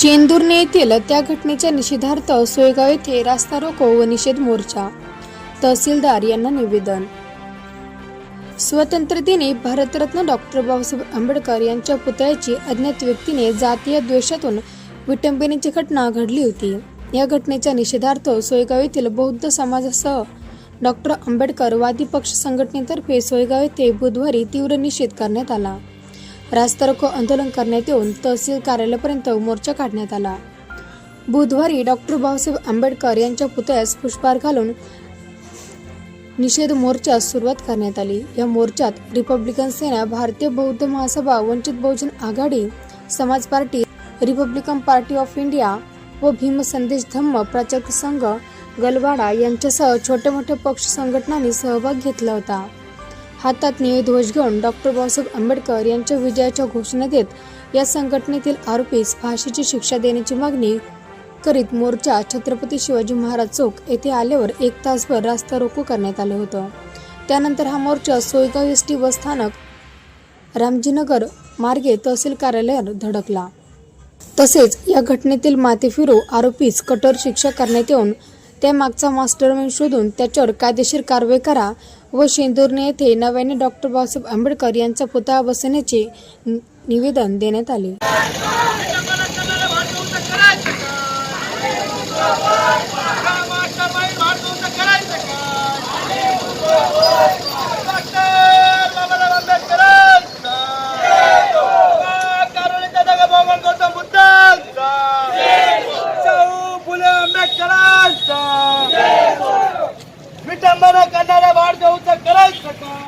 शेंदुर्णे येथील त्या घटनेच्या निषेधार्थ सोयगाव येथे रास्ता रोको व निषेध मोर्चा. तहसीलदार यांना निवेदन. स्वतंत्र दिनी भारतरत्न डॉक्टर बाबासाहेब आंबेडकर यांच्या पुतळ्याची अज्ञात व्यक्तीने जातीय द्वेषातून विटंबनेची घटना घडली होती. या घटनेच्या निषेधार्थ सोयगाव येथील बौद्ध समाजासह डॉक्टर आंबेडकर वादी पक्ष संघटनेतर्फे सोयगाव येथे बुधवारी तीव्र निषेध करण्यात आला. रास्तारोको आंदोलन करण्यात येऊन तहसील कार्यालयापर्यंत मोर्चा काढण्यात आला. बुधवारी डॉक्टर बाबासाहेब आंबेडकर यांच्या पुतळ्यास पुष्पहार घालून निषेध मोर्चास सुरुवात करण्यात आली. या मोर्चात रिपब्लिकन सेना भारतीय बौद्ध महासभा Vanchit Bahujan Aghadi Samaj party Republican party of India व भीम संदेश धम्म प्रचारक संघ गलवाडा यांच्यासह छोट्या मोठ्या पक्ष संघटनांनी सहभाग घेतला होता. हातात निळे ध्वज घेऊन डॉक्टर बाबासाहेब आंबेडकर यांच्या विजयाच्या घोषणा देत या संघटनेतील आरोपीस फाशीची शिक्षा देण्याची मागणी करीत मोर्चा छत्रपती शिवाजी महाराज चौक येथे आल्यावर एक तासभर रास्ता रोको करण्यात आलं होतं. त्यानंतर हा मोर्चा सोयगाव एस टी बस स्थानक रामजीनगर मार्गे तहसील कार्यालयात धडकला. तसेच या घटनेतील माथेफिरू आरोपीस कठोर शिक्षा करण्यात येऊन त्यामागचा मास्टरमाइंड शोधून त्याच्यावर कायदेशीर कारवाई करा व शेंदुर्णे येथे नव्याने डॉक्टर बाबासाहेब आंबेडकर यांचा पुतळा बसवण्याचे निवेदन देण्यात आले. करायचं विटंबना करणाऱ्या वाढदिवस करायचं का